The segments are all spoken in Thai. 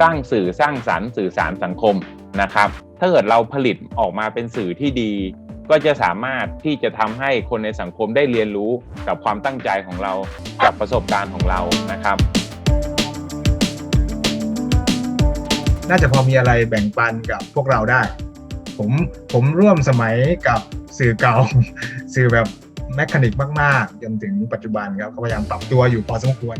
สร้างสื่อสร้างสรรค์สื่อสารสังคมนะครับ ถ้าเกิดเราผลิตออกมาเป็นสื่อที่ดี ก็จะสามารถที่จะทำให้คนในสังคมได้เรียนรู้กับความตั้งใจของเรากับประสบการณ์ของเรานะครับ น่าจะพอมีอะไรแบ่งปันกับพวกเราได้ ผมผมร่วมสมัยกับสื่อเก่า สื่อแบบแมคานิกมาก ๆ จนถึงปัจจุบันครับก็พยายามปรับตัวอยู่พอสมควร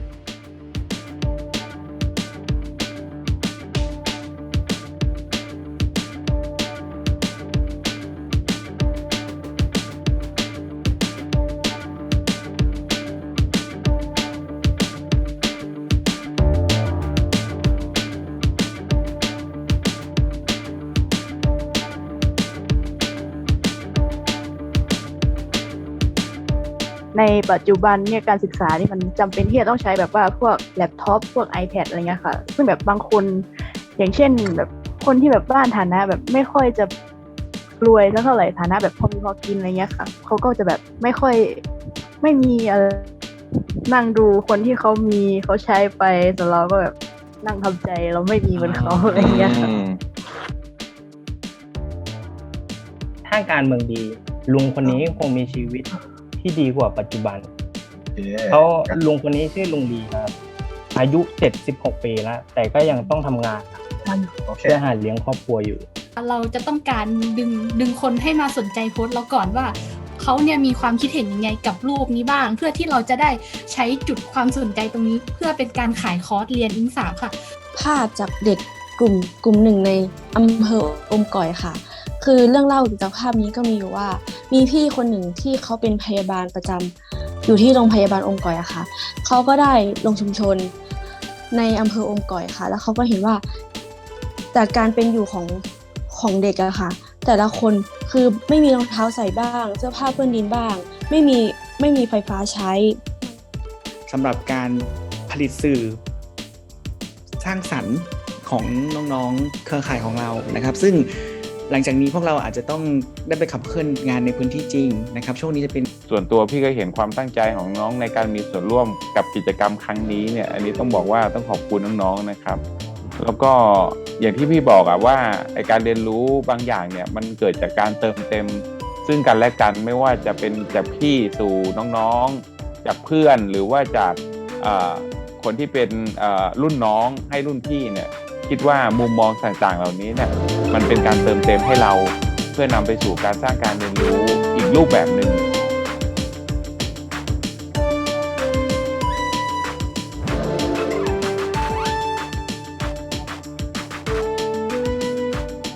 ในปัจจุบันเนี่ยการศึกษานี่มันจำเป็นที่จะต้องใช้แบบว่าพวกแล็ปท็อปพวก iPad อะไรเงี้ยค่ะ ซึ่งแบบบางคน อย่างเช่นแบบคนที่แบบบ้านฐานะแบบไม่ค่อยจะรวยสักเท่าไหร่ฐานะแบบพอมีพอกินอะไรเงี้ยค่ะเขาก็จะแบบไม่ค่อยไม่มีอะไรนั่งดูคนที่เขามีเขาใช้ไปแต่เราก็แบบนั่งทำใจเราไม่มีเหมือนเขาอะไรเงี้ยค่ะอืมถ้าการเมืองดี ลุงคนนี้คงมีชีวิต ที่ดีกว่าปัจจุบัน เขาลุงคนนี้ชื่อลุงดีครับ อายุ76ปีแล้ว แต่ก็ยังต้องทำงานโอเคเพื่อหาเลี้ยงครอบครัวอยู่ เราจะต้องการดึงดึงคนให้มาสนใจโพสต์เราก่อนว่าเขาเนี่ยมีความคิดเห็นยังไงกับรูปนี้บ้าง เพื่อที่เราจะได้ใช้จุดความสนใจตรงนี้ เพื่อเป็นการขายคอร์สเรียนอิงสามค่ะภาพจากเด็กกลุ่มกลุ่มหนึ่งในอำเภออมก่อยค่ะ คือเรื่องเล่าจากภาพนี้ก็มีอยู่ว่า มีพี่คนหนึ่งที่เขาเป็นพยาบาลประจำอยู่ที่โรงพยาบาลอมก่อยอะค่ะเขาก็ได้ลงชุมชนในอำเภออมก่อยค่ะ แล้วเขาก็เห็นว่าจากการเป็นอยู่ของของเด็กอะค่ะ แต่ละคนคือไม่มีรองเท้าใส่บ้าง เสื้อผ้าเปื้อนดินบ้าง ไม่มีไม่มีไฟฟ้าใช้สำหรับการผลิตสื่อ สร้างสรรค์ของน้องๆเครือข่ายของเรานะครับ ซึ่ง หลังจากนี้พวกเราอาจจะต้องได้ไปขับเคลื่อนงานในพื้นที่จริงนะครับ ช่วงนี้จะเป็นส่วนตัวพี่ก็เห็นความตั้งใจของน้องในการมีส่วนร่วมกับกิจกรรมครั้งนี้เนี่ย อันนี้ต้องบอกว่าต้องขอบคุณน้องๆนะครับ แล้วก็อย่างที่พี่บอกอะว่าไอการเรียนรู้บางอย่างเนี่ยมันเกิดจากการเติมเต็ม ซึ่งกันและกันไม่ว่าจะเป็นจากพี่สู่น้องๆ จากเพื่อนหรือว่าจากคนที่เป็นรุ่นน้องให้รุ่นพี่เนี่ย คิดว่ามุมมองต่างๆ เหล่านี้เนี่ยมันเป็นการเติมเต็มให้เราเพื่อนำไปสู่การสร้างการเรียนรู้อีกรูปแบบหนึ่ง